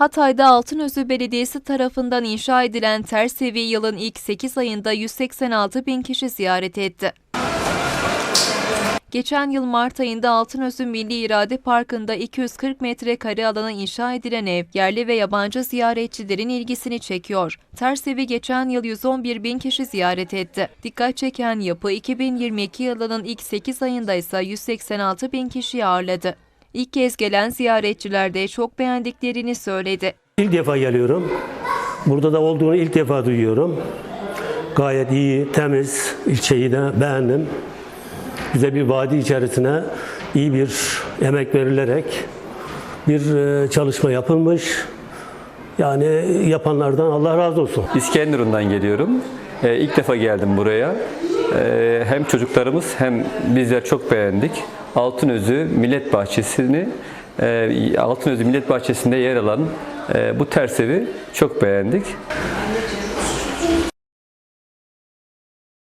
Hatay'da Altınözü Belediyesi tarafından inşa edilen Tersevi yılın ilk 8 ayında 186 bin kişi ziyaret etti. Geçen yıl Mart ayında Altınözü Milli İrade Parkı'nda 240 metrekare alana inşa edilen ev, yerli ve yabancı ziyaretçilerin ilgisini çekiyor. Tersevi geçen yıl 111 bin kişi ziyaret etti. Dikkat çeken yapı 2022 yılının ilk 8 ayında ise 186 bin kişi ağırladı. İlk kez gelen ziyaretçiler de çok beğendiklerini söyledi. İlk defa geliyorum. Burada da olduğunu ilk defa duyuyorum. Gayet iyi, temiz ilçeyi de beğendim. Güzel bir vadi içerisine iyi bir emek verilerek bir e, çalışma yapılmış. Yani yapanlardan Allah razı olsun. İskenderun'dan geliyorum. Ee, ilk defa geldim buraya. Ee, hem çocuklarımız hem bizler çok beğendik. Altınözü Millet Bahçesi'ni e, Altınözü Millet Bahçesi'nde yer alan e, bu tersevi çok beğendik.